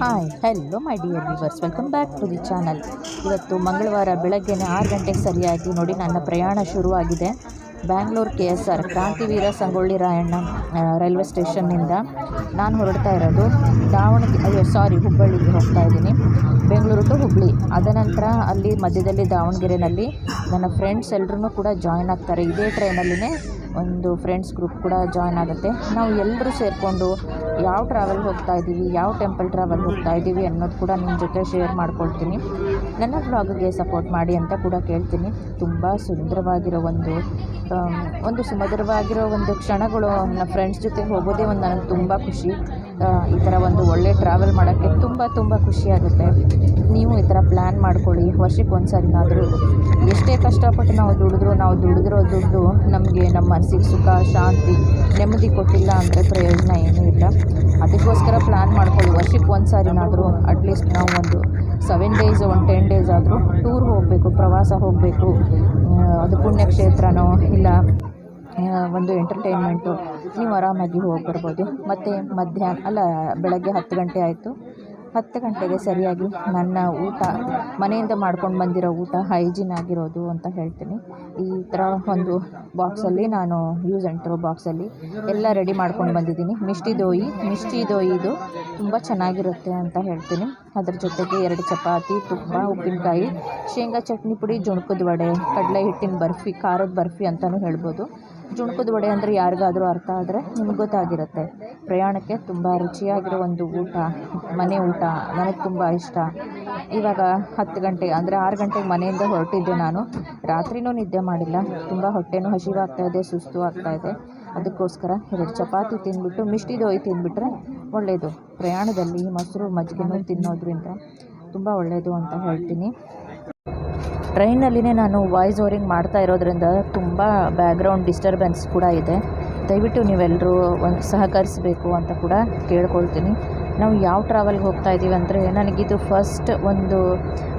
Hi hello my dear viewers welcome back to the channel ಇವತ್ತು ಮಂಗಳವಾರ ಬೆಳಗ್ಗೆನೆ ಆರು ಗಂಟೆಗೆ ಸರಿಯಾಗಿ ನೋಡಿ ನನ್ನ ಪ್ರಯಾಣ ಶುರುವಾಗಿದೆ. Bangalore K S R Krantiveera Sangolli Rayanna railway ಸ್ಟೇಷನ್ನಿಂದ ನಾನು ಹೊರಡ್ತಾ ಇರೋದು ದಾವಣಗೆರೆ, ಅಯ್ಯೋ ಸಾರಿ ಹುಬ್ಬಳ್ಳಿಗೆ ಹೋಗ್ತಾ ಇದ್ದೀನಿ. ಬೆಂಗಳೂರು ಟು ಹುಬ್ಬಳ್ಳಿ. ಅದನಂತರ ಅಲ್ಲಿ ಮಧ್ಯದಲ್ಲಿ ದಾವಣಗೆರೆಯಲ್ಲಿ ನನ್ನ ಫ್ರೆಂಡ್ಸ್ ಎಲ್ಲರೂ ಕೂಡ ಜಾಯ್ನ್ ಆಗ್ತಾರೆ. ಇದೇ ಟ್ರೈನಲ್ಲಿನೇ ಒಂದು ಫ್ರೆಂಡ್ಸ್ ಗ್ರೂಪ್ ಕೂಡ ಜಾಯ್ನ್ ಆಗುತ್ತೆ. ನಾವು ಎಲ್ಲರೂ ಸೇರಿಕೊಂಡು ಯಾವ ಟ್ರಾವೆಲ್ ಹೋಗ್ತಾ ಇದ್ದೀವಿ ಯಾವ ಟೆಂಪಲ್ ಟ್ರಾವೆಲ್ ಹೋಗ್ತಾ ಇದ್ದೀವಿ ಅನ್ನೋದು ಕೂಡ ನಿಮ್ಮ ಜೊತೆ ಶೇರ್ ಮಾಡ್ಕೊಳ್ತೀನಿ. ನನ್ನ ಬ್ಲಾಗ್ಗೆ ಸಪೋರ್ಟ್ ಮಾಡಿ ಅಂತ ಕೂಡ ಕೇಳ್ತೀನಿ. ತುಂಬ ಸುಂದರವಾಗಿರೋ ಒಂದು ಒಂದು ಸುಮಧುರವಾಗಿರೋ ಒಂದು ಕ್ಷಣಗಳು ನನ್ನ ಫ್ರೆಂಡ್ಸ್ ಜೊತೆ ಹೋಗೋದೇ ಒಂದು ನನಗೆ ತುಂಬ ಖುಷಿ. ಈ ಥರ ಒಂದು ಒಳ್ಳೆ ಟ್ರಾವೆಲ್ ಮಾಡೋಕ್ಕೆ ತುಂಬ ತುಂಬ ಖುಷಿಯಾಗುತ್ತೆ ನೀವು ಈ ಥರ ಪ್ಲ್ಯಾನ್ ಮಾಡ್ಕೊಳ್ಳಿ. ವರ್ಷಕ್ಕೆ ಒಂದು ಸರಿನಾದರೂ ಎಷ್ಟೇ ಕಷ್ಟಪಟ್ಟು ನಾವು ದುಡಿದ್ರು, ನಾವು ದುಡಿದಿರೋ ದುಡ್ಡು ನಮಗೆ ನಮ್ಮ ಮನಸ್ಸಿಗೆ ಸುಖ, ಶಾಂತಿ, ನೆಮ್ಮದಿ ಕೊಟ್ಟಿಲ್ಲ ಅಂದರೆ ಪ್ರಯೋಜನ ಏನೂ ಇಲ್ಲ. ಅದಕ್ಕೋಸ್ಕರ ಪ್ಲ್ಯಾನ್ ಮಾಡ್ಕೊಳ್ಳಿ. ವರ್ಷಕ್ಕೆ ಒಂದು ಅಟ್ಲೀಸ್ಟ್ ನಾವು ಒಂದು ಸೆವೆನ್ ಡೇಸ್ ಒಂದು ಟೆನ್ ಡೇಸ್ ಆದರೂ ಟೂರ್ ಹೋಗಬೇಕು, ಪ್ರವಾಸ ಹೋಗಬೇಕು. ಅದು ಪುಣ್ಯಕ್ಷೇತ್ರನೋ ಇಲ್ಲ ಒಂದು ಎಂಟರ್ಟೈನ್ಮೆಂಟು ನೀವು ಆರಾಮಾಗಿ ಹೋಗಿ ಬರ್ಬೋದು ಮತ್ತು ಮಧ್ಯಾಹ್ನ, ಅಲ್ಲ, ಬೆಳಗ್ಗೆ ಹತ್ತು ಗಂಟೆ ಆಯಿತು. ಹತ್ತು ಗಂಟೆಗೆ ಸರಿಯಾಗಿ ನನ್ನ ಊಟ, ಮನೆಯಿಂದ ಮಾಡ್ಕೊಂಡು ಬಂದಿರೋ ಊಟ ಹೈಜೀನ್ ಆಗಿರೋದು ಅಂತ ಹೇಳ್ತೀನಿ. ಈ ಥರ ಒಂದು ಬಾಕ್ಸಲ್ಲಿ ನಾನು ಯೂಸ್ ಅಂಟಿರೋ ಬಾಕ್ಸಲ್ಲಿ ಎಲ್ಲ ರೆಡಿ ಮಾಡ್ಕೊಂಡು ಬಂದಿದ್ದೀನಿ. ಮಿಷ್ಟಿ ದೋಯಿ, ಮಿಷ್ಟಿ ದೋಯಿದು ತುಂಬ ಚೆನ್ನಾಗಿರುತ್ತೆ ಅಂತ ಹೇಳ್ತೀನಿ. ಅದ್ರ ಜೊತೆಗೆ ಎರಡು ಚಪಾತಿ, ತುಪ್ಪ, ಉಪ್ಪಿನಕಾಯಿ, ಶೇಂಗಾ ಚಟ್ನಿ ಪುಡಿ, ಜುಣಕದ ವಡೆ, ಕಡಲೆ ಹಿಟ್ಟಿನ ಬರ್ಫಿ, ಖಾರದ ಬರ್ಫಿ ಅಂತಲೂ ಹೇಳ್ಬೋದು. ಜುಣ್ಕದ ವಡೆ ಅಂದರೆ ಯಾರಿಗಾದರೂ ಅರ್ಥ ಆದರೆ ನಿಮ್ಗೆ ಗೊತ್ತಾಗಿರುತ್ತೆ. ಪ್ರಯಾಣಕ್ಕೆ ತುಂಬ ರುಚಿಯಾಗಿರೋ ಒಂದು ಊಟ, ಮನೆ ಊಟ, ನನಗೆ ತುಂಬ ಇಷ್ಟ. ಇವಾಗ ಹತ್ತು ಗಂಟೆ, ಅಂದರೆ ಆರು ಗಂಟೆಗೆ ಮನೆಯಿಂದ ಹೊರಟಿದ್ದೆ ನಾನು. ರಾತ್ರಿನೂ ನಿದ್ದೆ ಮಾಡಿಲ್ಲ. ತುಂಬ ಹೊಟ್ಟೆನೂ ಹಸಿವಾಗ್ತಾ ಇದೆ, ಸುಸ್ತು ಆಗ್ತಾ ಇದೆ. ಅದಕ್ಕೋಸ್ಕರ ಎರಡು ಚಪಾತಿ ತಿಂದ್ಬಿಟ್ಟು, ಮಿಷ್ಟಿ ದೋಯಿ ತಿಂದ್ಬಿಟ್ರೆ ಒಳ್ಳೆಯದು ಪ್ರಯಾಣದಲ್ಲಿ ಮೊಸರು ಮಜ್ಜಿಗೆನೂ ತಿನ್ನೋದ್ರಿಂದ ತುಂಬ ಒಳ್ಳೆಯದು ಅಂತ ಹೇಳ್ತೀನಿ. ಟ್ರೈನಲ್ಲಿನೇ ನಾನು ವಾಯ್ಸ್ ಓವರಿಂಗ್ ಮಾಡ್ತಾ ಇರೋದ್ರಿಂದ ತುಂಬ ಬ್ಯಾಕ್ಗ್ರೌಂಡ್ ಡಿಸ್ಟರ್ಬೆನ್ಸ್ ಕೂಡ ಇದೆ. ದಯವಿಟ್ಟು ನೀವೆಲ್ಲರೂ ಒಂದು ಸಹಕರಿಸಬೇಕು ಅಂತ ಕೂಡ ಕೇಳ್ಕೊಳ್ತೀನಿ. ನಾವು ಯಾವ ಟ್ರಾವೆಲ್ಗೆ ಹೋಗ್ತಾ ಇದ್ದೀವಿ ಅಂದರೆ ನನಗಿದು ಫಸ್ಟ್ ಒಂದು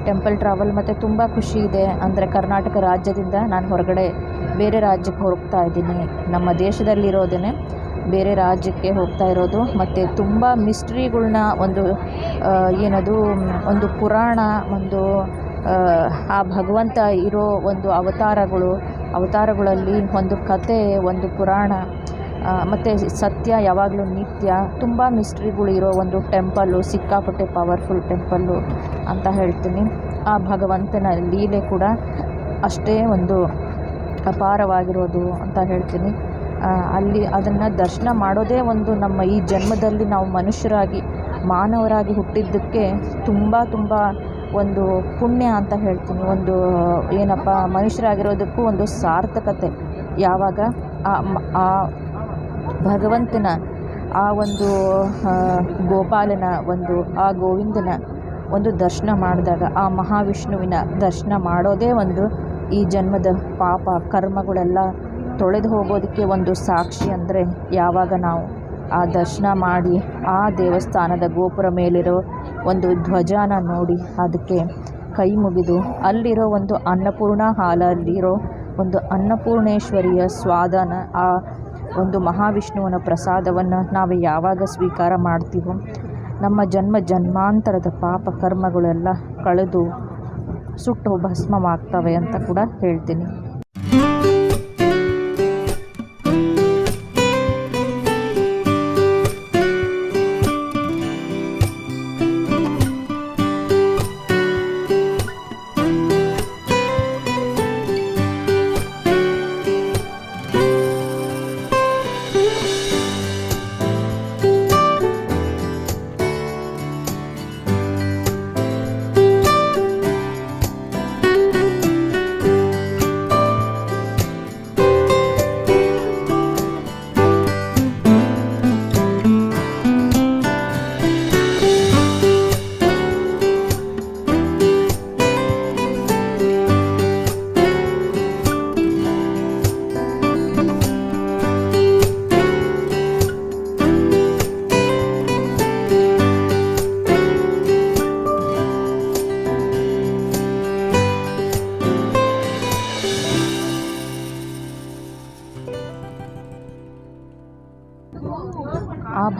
ಟೆಂಪಲ್ ಟ್ರಾವೆಲ್, ಮತ್ತು ತುಂಬ ಖುಷಿ ಇದೆ. ಅಂದರೆ ಕರ್ನಾಟಕ ರಾಜ್ಯದಿಂದ ನಾನು ಹೊರಗಡೆ ಬೇರೆ ರಾಜ್ಯಕ್ಕೆ ಹೋಗ್ತಾ ಇದ್ದೀನಿ. ನಮ್ಮ ದೇಶದಲ್ಲಿರೋದೇ ಬೇರೆ ರಾಜ್ಯಕ್ಕೆ ಹೋಗ್ತಾ ಇರೋದು. ಮತ್ತು ತುಂಬ ಮಿಸ್ಟ್ರಿಗಳನ್ನ ಒಂದು ಏನದು, ಒಂದು ಪುರಾಣ, ಒಂದು ಆ, ಭಗವಂತ ಇರೋ ಒಂದು ಅವತಾರಗಳು ಅವತಾರಗಳಲ್ಲಿ ಒಂದು ಕತೆ ಒಂದು ಪುರಾಣ ಮತ್ತು ಸತ್ಯ ಯಾವಾಗಲೂ ನಿತ್ಯ ತುಂಬ ಮಿಸ್ಟ್ರಿಗಳು ಇರೋ ಒಂದು ಟೆಂಪಲ್ಲು ಸಿಕ್ಕಾಪಟ್ಟೆ ಪವರ್ಫುಲ್ ಟೆಂಪಲ್ಲು ಅಂತ ಹೇಳ್ತೀನಿ. ಆ ಭಗವಂತನ ಲೀಲೆ ಕೂಡ ಅಷ್ಟೇ ಒಂದು ಅಪಾರವಾಗಿರೋದು ಅಂತ ಹೇಳ್ತೀನಿ. ಅಲ್ಲಿ ಅದನ್ನು ದರ್ಶನ ಮಾಡೋದೇ ಒಂದು ನಮ್ಮ ಈ ಜನ್ಮದಲ್ಲಿ ನಾವು ಮನುಷ್ಯರಾಗಿ ಮಾನವರಾಗಿ ಹುಟ್ಟಿದ್ದಕ್ಕೆ ತುಂಬ ತುಂಬ ಒಂದು ಪುಣ್ಯ ಅಂತ ಹೇಳ್ತೀನಿ. ಒಂದು, ಏನಪ್ಪ, ಮನುಷ್ಯರಾಗಿರೋದಕ್ಕೂ ಒಂದು ಸಾರ್ಥಕತೆ. ಯಾವಾಗ? ಆ ಭಗವಂತನ, ಆ ಒಂದು ಗೋಪಾಲನ ಒಂದು, ಆ ಗೋವಿಂದನ ಒಂದು ದರ್ಶನ ಮಾಡಿದಾಗ, ಆ ಮಹಾವಿಷ್ಣುವಿನ ದರ್ಶನ ಮಾಡೋದೇ ಒಂದು ಈ ಜನ್ಮದ ಪಾಪ. ಕರ್ಮಗಳೆಲ್ಲ ತೊಳೆದು ಹೋಗೋದಕ್ಕೆ ಒಂದು ಸಾಕ್ಷಿ ಅಂದರೆ ಯಾವಾಗ ನಾವು ಆ ದರ್ಶನ ಮಾಡಿ, ಆ ದೇವಸ್ಥಾನದ ಗೋಪುರ ಮೇಲಿರೋ ಒಂದು ಧ್ವಜಾನ ನೋಡಿ ಅದಕ್ಕೆ ಕೈ ಮುಗಿದು. ಅಲ್ಲಿರೋ ಒಂದು ಅನ್ನಪೂರ್ಣ ಹಾಲಲ್ಲಿರೋ ಒಂದು ಅನ್ನಪೂರ್ಣೇಶ್ವರಿಯ ಸ್ವಾದನ, ಆ ಒಂದು ಮಹಾವಿಷ್ಣುವಿನ ಪ್ರಸಾದವನ್ನು ನಾವು ಯಾವಾಗ ಸ್ವೀಕಾರ ಮಾಡ್ತೀವೋ, ನಮ್ಮ ಜನ್ಮ ಜನ್ಮಾಂತರದ ಪಾಪ ಕರ್ಮಗಳೆಲ್ಲ ಕಳೆದು ಸುಟ್ಟು ಭಸ್ಮವಾಗ್ತವೆ ಅಂತ ಕೂಡ ಹೇಳ್ತೀನಿ.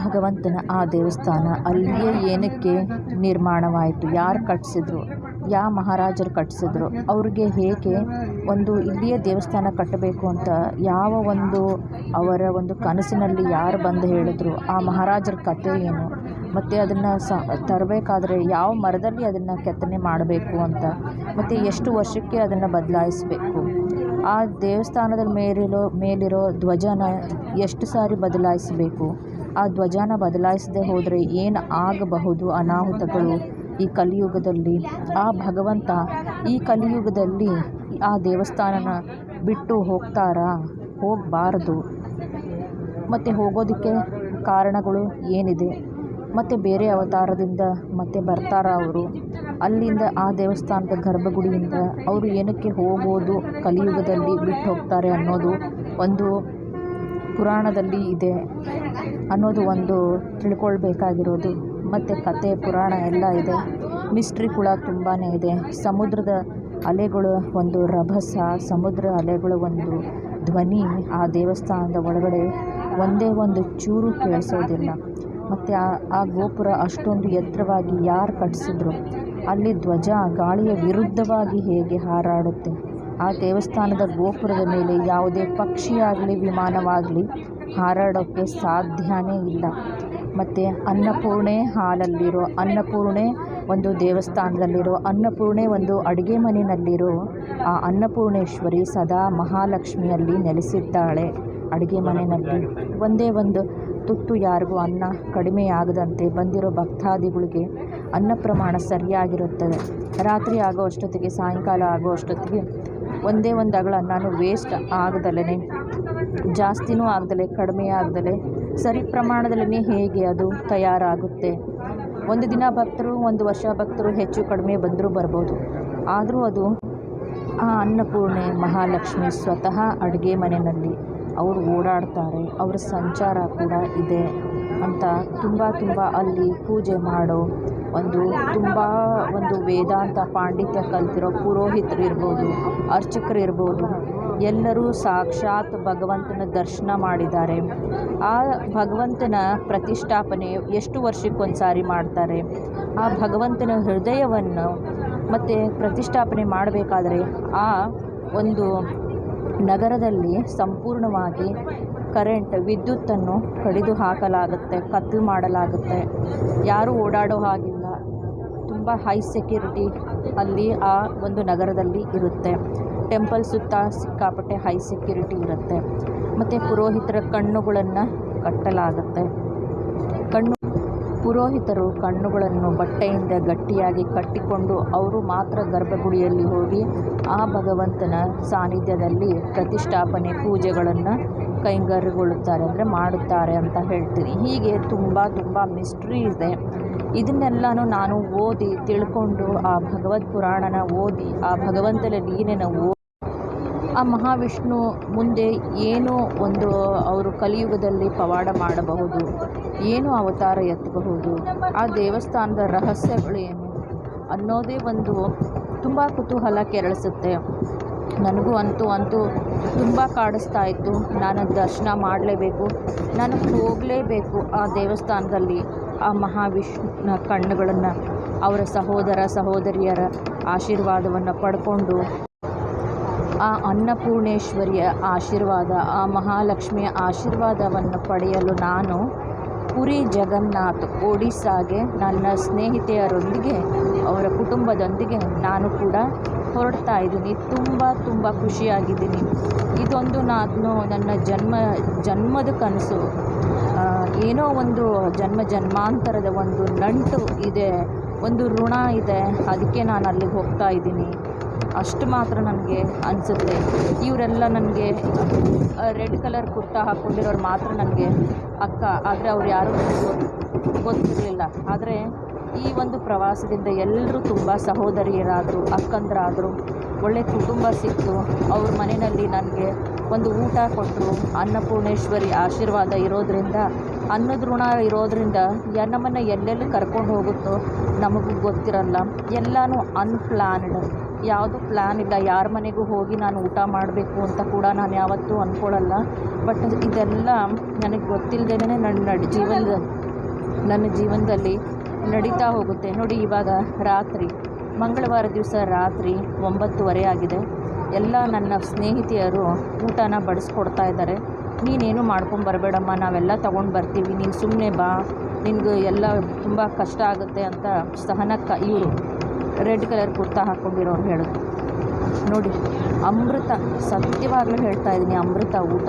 ಭಗವಂತನ ಆ ದೇವಸ್ಥಾನ ಅಲ್ಲಿಯೇ ಏನಕ್ಕೆ ನಿರ್ಮಾಣವಾಯಿತು? ಯಾರು ಕಟ್ಟಿಸಿದ್ರು ಯಾವ ಮಹಾರಾಜರು ಕಟ್ಟಿಸಿದ್ರು ಅವ್ರಿಗೆ ಹೇಗೆ ಒಂದು ಇಲ್ಲಿಯೇ ದೇವಸ್ಥಾನ ಕಟ್ಟಬೇಕು ಅಂತ ಯಾವ ಒಂದು ಅವರ ಒಂದು ಕನಸಿನಲ್ಲಿ ಯಾರು ಬಂದು ಹೇಳಿದ್ರು? ಆ ಮಹಾರಾಜರ ಕಥೆ ಏನು? ಮತ್ತು ಅದನ್ನು ಸ, ತರಬೇಕಾದ್ರೆ ಯಾವ ಮರದಲ್ಲಿ ಅದನ್ನು ಕೆತ್ತನೆ ಮಾಡಬೇಕು ಅಂತ? ಮತ್ತು ಎಷ್ಟು ವರ್ಷಕ್ಕೆ ಅದನ್ನು ಬದಲಾಯಿಸಬೇಕು? ಆ ದೇವಸ್ಥಾನದ ಮೇಲಿರೋ ಮೇಲಿರೋ ಧ್ವಜನ ಎಷ್ಟು ಸಾರಿ ಬದಲಾಯಿಸಬೇಕು? ಆ ಧ್ವಜನ ಬದಲಾಯಿಸದೆ ಹೋದರೆ ಏನು ಆಗಬಹುದು ಅನಾಹುತಗಳು ಈ ಕಲಿಯುಗದಲ್ಲಿ? ಆ ಭಗವಂತ ಈ ಕಲಿಯುಗದಲ್ಲಿ ಆ ದೇವಸ್ಥಾನನ ಬಿಟ್ಟು ಹೋಗ್ತಾರಾ? ಹೋಗಬಾರ್ದು. ಮತ್ತು ಹೋಗೋದಕ್ಕೆ ಕಾರಣಗಳು ಏನಿದೆ? ಮತ್ತು ಬೇರೆ ಅವತಾರದಿಂದ ಮತ್ತೆ ಬರ್ತಾರ ಅವರು? ಅಲ್ಲಿಂದ ಆ ದೇವಸ್ಥಾನದ ಗರ್ಭಗುಡಿಯಿಂದ ಅವರು ಏನಕ್ಕೆ ಹೋಗೋದು ಕಲಿಯುಗದಲ್ಲಿ ಬಿಟ್ಟು ಹೋಗ್ತಾರೆ ಅನ್ನೋದು ಒಂದು ಪುರಾಣದಲ್ಲಿ ಇದೆ ಅನ್ನೋದು ಒಂದು ತಿಳ್ಕೊಳ್ಬೇಕಾಗಿರೋದು. ಮತ್ತು ಕತೆ, ಪುರಾಣ ಎಲ್ಲ ಇದೆ. ಮಿಸ್ಟ್ರಿ ಕೂಡ ತುಂಬಾ ಇದೆ. ಸಮುದ್ರದ ಅಲೆಗಳು ಒಂದು ರಭಸ, ಸಮುದ್ರ ಅಲೆಗಳ ಒಂದು ಧ್ವನಿ, ಆ ದೇವಸ್ಥಾನದ ಒಳಗಡೆ ಒಂದೇ ಒಂದು ಚೂರು ಕೇಳಿಸೋದಿಲ್ಲ. ಮತ್ತು ಆ ಆ ಗೋಪುರ ಅಷ್ಟೊಂದು ಎತ್ತರವಾಗಿ ಯಾರು ಕಟ್ಟಿಸಿದ್ರು ಅಲ್ಲಿ ಧ್ವಜ ಗಾಳಿಯ ವಿರುದ್ಧವಾಗಿ ಹೇಗೆ ಹಾರಾಡುತ್ತೆ? ಆ ದೇವಸ್ಥಾನದ ಗೋಪುರದ ಮೇಲೆ ಯಾವುದೇ ಪಕ್ಷಿಯಾಗಲಿ, ವಿಮಾನವಾಗಲಿ ಹಾರಾಡೋಕ್ಕೆ ಸಾಧ್ಯವೇ ಇಲ್ಲ. ಮತ್ತು ಅನ್ನಪೂರ್ಣೆ ಹಾಲಲ್ಲಿರೋ, ಅನ್ನಪೂರ್ಣೆ ಒಂದು ದೇವಸ್ಥಾನದಲ್ಲಿರೋ, ಅನ್ನಪೂರ್ಣೆ ಒಂದು ಅಡುಗೆ ಮನೆಯಲ್ಲಿರೋ ಆ ಅನ್ನಪೂರ್ಣೇಶ್ವರಿ ಸದಾ ಮಹಾಲಕ್ಷ್ಮಿಯಲ್ಲಿ ನೆಲೆಸಿದ್ದಾಳೆ. ಅಡುಗೆ ಮನೆಯಲ್ಲಿ ಒಂದೇ ಒಂದು ತುತ್ತು ಯಾರಿಗೂ ಅನ್ನ ಕಡಿಮೆ ಆಗದಂತೆ ಬಂದಿರೋ ಭಕ್ತಾದಿಗಳಿಗೆ ಅನ್ನ ಪ್ರಮಾಣ ಸರಿಯಾಗಿರುತ್ತದೆ. ರಾತ್ರಿ ಆಗೋ ಅಷ್ಟೊತ್ತಿಗೆ ಸಾಯಂಕಾಲ ಆಗೋ ಅಷ್ಟೊತ್ತಿಗೆ ಒಂದೇ ಒಂದು ಅಗಳ ನಾನು ವೇಸ್ಟ್ ಆಗದಲೇ ಜಾಸ್ತಿನೂ ಆಗದಲೆ, ಕಡಿಮೆ ಆಗದಲೆ, ಸರಿ ಪ್ರಮಾಣದಲ್ಲೇ ಹೇಗೆ ಅದು ತಯಾರಾಗುತ್ತೆ. ಒಂದು ದಿನ ಭಕ್ತರು, ಒಂದು ವರ್ಷ ಭಕ್ತರು ಹೆಚ್ಚು ಕಡಿಮೆ ಬಂದರೂ ಬರ್ಬೋದು. ಆದರೂ ಅದು ಆ ಅನ್ನಪೂರ್ಣೆ ಮಹಾಲಕ್ಷ್ಮಿ ಸ್ವತಃ ಅಡುಗೆ ಮನೆಯಲ್ಲಿ. ಅವರು ಓಡಾಡ್ತಾರೆ, ಅವರ ಸಂಚಾರ ಕೂಡ ಇದೆ ಅಂತ ತುಂಬ ತುಂಬ ಅಲ್ಲಿ ಪೂಜೆ ಮಾಡೋ ಒಂದು ತುಂಬ ಒಂದು ವೇದಾಂತ ಪಾಂಡಿತ್ಯ ಕಲ್ತಿರೋ ಪುರೋಹಿತರು ಇರ್ಬೋದು, ಅರ್ಚಕರು ಇರ್ಬೋದು, ಎಲ್ಲರೂ ಸಾಕ್ಷಾತ್ ಭಗವಂತನ ದರ್ಶನ ಮಾಡಿದ್ದಾರೆ. ಆ ಭಗವಂತನ ಪ್ರತಿಷ್ಠಾಪನೆ ಎಷ್ಟು ವರ್ಷಕ್ಕೊಂದು ಸಾರಿ ಮಾಡ್ತಾರೆ? ಆ ಭಗವಂತನ ಹೃದಯವನ್ನು ಮತ್ತು ಪ್ರತಿಷ್ಠಾಪನೆ ಮಾಡಬೇಕಾದ್ರೆ ಆ ಒಂದು ನಗರದಲ್ಲಿ ಸಂಪೂರ್ಣವಾಗಿ ಕರೆಂಟ್, ವಿದ್ಯುತ್ತನ್ನು ಕಡಿದು ಹಾಕಲಾಗುತ್ತೆ ಕತ್ಲು ಮಾಡಲಾಗುತ್ತೆ. ಯಾರೂ ಓಡಾಡೋ ಹಾಗಿಲ್ಲ. ತುಂಬ ಹೈ ಸೆಕ್ಯೂರಿಟಿ ಅಲ್ಲಿ ಆ ಒಂದು ನಗರದಲ್ಲಿ ಇರುತ್ತೆ. ಟೆಂಪಲ್ ಸುತ್ತ ಸಿಕ್ಕಾಪಟ್ಟೆ ಹೈ ಸೆಕ್ಯೂರಿಟಿ ಇರುತ್ತೆ. ಮತ್ತು ಪುರೋಹಿತರ ಕಣ್ಣುಗಳನ್ನು ಕಟ್ಟಲಾಗುತ್ತೆ. ಕಣ್ಣು ಪುರೋಹಿತರು ಕಣ್ಣುಗಳನ್ನು ಬಟ್ಟೆಯಿಂದ ಗಟ್ಟಿಯಾಗಿ ಕಟ್ಟಿಕೊಂಡು ಅವರು ಮಾತ್ರ ಗರ್ಭಗುಡಿಯಲ್ಲಿ ಹೋಗಿ ಆ ಭಗವಂತನ ಸಾನ್ನಿಧ್ಯದಲ್ಲಿ ಪ್ರತಿಷ್ಠಾಪನೆ ಪೂಜೆಗಳನ್ನು ಕೈಂಗರ್ಯಗೊಳ್ಳುತ್ತಾರೆ ಅಂದರೆ ಮಾಡುತ್ತಾರೆ ಅಂತ ಹೇಳ್ತೀನಿ. ಹೀಗೆ ತುಂಬ ತುಂಬ ಮಿಸ್ಟ್ರಿ ಇದೆ. ಇದನ್ನೆಲ್ಲನೂ ನಾನು ಓದಿ ತಿಳ್ಕೊಂಡು ಆ ಭಗವದ್ ಪುರಾಣನ ಓದಿ ಆ ಭಗವಂತನ ಲೀಲೆನ ಓದಿ ಆ ಮಹಾವಿಷ್ಣು ಮುಂದೆ ಏನು ಒಂದು ಅವರು ಕಲಿಯುಗದಲ್ಲಿ ಪವಾಡ ಮಾಡಬಹುದು. ಏನು ಅವತಾರ ಎತ್ತಬಹುದು? ಆ ದೇವಸ್ಥಾನದ ರಹಸ್ಯಗಳೇನು ಅನ್ನೋದೇ ಒಂದು ತುಂಬ ಕುತೂಹಲ ಕೆರಳಿಸುತ್ತೆ. ನನಗೂ ಅಂತೂ ಅಂತೂ ತುಂಬ ಕಾಡಿಸ್ತಾ ಇತ್ತು ನಾನು ದರ್ಶನ ಮಾಡಲೇಬೇಕು. ನಾನು ಹೋಗಲೇಬೇಕು ಆ ದೇವಸ್ಥಾನದಲ್ಲಿ. ಆ ಮಹಾವಿಷ್ಣುನ ಕಣ್ಣುಗಳನ್ನು ಅವರ ಸಹೋದರ ಸಹೋದರಿಯರ ಆಶೀರ್ವಾದವನ್ನು ಪಡ್ಕೊಂಡು ಆ ಅನ್ನಪೂರ್ಣೇಶ್ವರಿಯ ಆಶೀರ್ವಾದ, ಆ ಮಹಾಲಕ್ಷ್ಮಿಯ ಆಶೀರ್ವಾದವನ್ನು ಪಡೆಯಲು ನಾನು ಪುರಿ ಜಗನ್ನಾಥ್, ಒಡಿಸ್ಸಾಗೆ ನನ್ನ ಸ್ನೇಹಿತೆಯರೊಂದಿಗೆ, ಅವರ ಕುಟುಂಬದೊಂದಿಗೆ ನಾನು ಕೂಡ ಹೊರಡ್ತಾ ಇದ್ದೀನಿ. ತುಂಬ ತುಂಬ ಖುಷಿಯಾಗಿದ್ದೀನಿ. ಇದೊಂದು ನಾನು ನನ್ನ ಜನ್ಮ, ಜನ್ಮದ ಕನಸು. ಏನೋ ಒಂದು ಜನ್ಮ ಜನ್ಮಾಂತರದ ಒಂದು ನಂಟು ಇದೆ, ಒಂದು ಋಣ ಇದೆ. ಅದಕ್ಕೆ ನಾನು ಅಲ್ಲಿಗೆ ಹೋಗ್ತಾ ಇದ್ದೀನಿ. ಅಷ್ಟು ಮಾತ್ರ ನನಗೆ ಅನಿಸುತ್ತೆ. ಇವರೆಲ್ಲ ನನಗೆ ರೆಡ್ ಕಲರ್ ಕುರ್ತಾ ಹಾಕ್ಕೊಂಡಿರೋರು ಮಾತ್ರ ನನಗೆ ಅಕ್ಕ. ಆದರೆ ಅವ್ರು ಯಾರೂ ಗೊತ್ತಿರಲಿಲ್ಲ. ಆದರೆ ಈ ಒಂದು ಪ್ರವಾಸದಿಂದ ಎಲ್ಲರೂ ತುಂಬ ಸಹೋದರಿಯರಾದರು, ಅಕ್ಕಂದರಾದರು, ಒಳ್ಳೆ ಕುಟುಂಬ ಸಿಕ್ತು. ಅವ್ರ ಮನೆಯಲ್ಲಿ ನನಗೆ ಒಂದು ಊಟ ಕೊಟ್ಟರು ಅನ್ನಪೂರ್ಣೇಶ್ವರಿ ಆಶೀರ್ವಾದ ಇರೋದರಿಂದ ಅನ್ನದ ಋಣ ಇರೋದರಿಂದ ನಮ್ಮನ್ನು ಎಲ್ಲೆಲ್ಲಿ ಕರ್ಕೊಂಡು ಹೋಗುತ್ತೋ ನಮಗೂ ಗೊತ್ತಿರಲ್ಲ. ಎಲ್ಲನೂ ಅನ್ಪ್ಲ್ಯಾನ್ಡ್ ಯಾವುದು ಪ್ಲ್ಯಾನ್ ಇಲ್ಲ. ಯಾರ ಮನೆಗೂ ಹೋಗಿ ನಾನು ಊಟ ಮಾಡಬೇಕು ಅಂತ ಕೂಡ ನಾನು ಯಾವತ್ತೂ ಅಂದ್ಕೊಳ್ಳಲ್ಲ ಬಟ್ ಇದೆಲ್ಲ ನನಗೆ ಗೊತ್ತಿಲ್ಲದೇ ನನ್ನ ನಡ್ ಜೀವನದ ನನ್ನ ಜೀವನದಲ್ಲಿ ನಡೀತಾ ಹೋಗುತ್ತೆ. ನೋಡಿ ಇವಾಗ ರಾತ್ರಿ, ಮಂಗಳವಾರ ದಿವಸ ರಾತ್ರಿ ಒಂಬತ್ತುವರೆ ಆಗಿದೆ. ಎಲ್ಲ ನನ್ನ ಸ್ನೇಹಿತೆಯರು ಊಟನ ಬಡಿಸ್ಕೊಡ್ತಾ ಇದ್ದಾರೆ. ನೀನೇನು ಮಾಡ್ಕೊಂಬರಬೇಡಮ್ಮ ನಾವೆಲ್ಲ ತೊಗೊಂಡು ಬರ್ತೀವಿ. ನೀನು ಸುಮ್ಮನೆ ಬಾ. ನಿನಗೆ ಎಲ್ಲ ತುಂಬ ಕಷ್ಟ ಆಗುತ್ತೆ ಅಂತ ಸಹನಕ್ಕ ಇವರು. ರೆಡ್ ಕಲರ್ ಕುರ್ತಾ ಹಾಕ್ಕೊಂಡಿರೋರು ಹೇಳೋದು. ನೋಡಿ, ಅಮೃತ, ಸತ್ಯವಾಗಲೂ ಹೇಳ್ತಾ ಇದ್ದೀನಿ, ಅಮೃತ ಊಟ.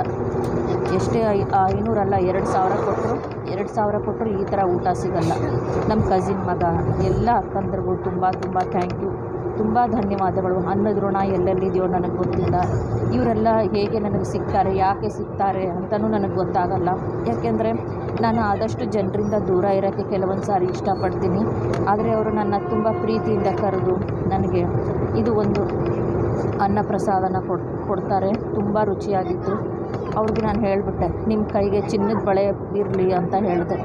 ಎಷ್ಟೇ ಐ ಐನೂರಲ್ಲ, ಎರಡು ಸಾವಿರ ಕೊಟ್ಟರು ಎರಡು ಸಾವಿರ ಕೊಟ್ಟರು ಈ ಥರ ಊಟ ಸಿಗಲ್ಲ. ನಮ್ಮ ಕಸಿನ್ ಮಗ, ಎಲ್ಲ ಅಕ್ಕಂದ್ರಿಗೂ ತುಂಬ ತುಂಬ ಥ್ಯಾಂಕ್ ಯು ತುಂಬ ಧನ್ಯವಾದಗಳು. ಅನ್ನದ ಋಣ ಎಲ್ಲೆಲ್ಲಿದೆಯೋ ನನಗೆ ಗೊತ್ತಿಲ್ಲ. ಇವರೆಲ್ಲ ಹೇಗೆ ನನಗೆ ಸಿಗ್ತಾರೆ, ಯಾಕೆ ಸಿಗ್ತಾರೆ ಅಂತಲೂ ನನಗೆ ಗೊತ್ತಾಗಲ್ಲ. ಯಾಕೆಂದರೆ ನಾನು ಆದಷ್ಟು ಜನರಿಂದ ದೂರ ಇರೋಕ್ಕೆ ಕೆಲವೊಂದು ಸಾರಿ ಇಷ್ಟಪಡ್ತೀನಿ. ಆದರೆ ಅವರು ನನ್ನ ತುಂಬ ಪ್ರೀತಿಯಿಂದ ಕರೆದು ನನಗೆ ಇದು ಒಂದು ಅನ್ನ ಪ್ರಸಾದನ ಕೊಡ್, ಕೊಡ್ತಾರೆ. ತುಂಬ ರುಚಿಯಾಗಿತ್ತು. ಅವ್ರಿಗೆ ನಾನು ಹೇಳಿಬಿಟ್ಟೆ ನಿಮ್ಮ ಕೈಗೆ ಚಿನ್ನದ ಬಳೆ ಇರಲಿ ಅಂತ ಹೇಳಿದೆ.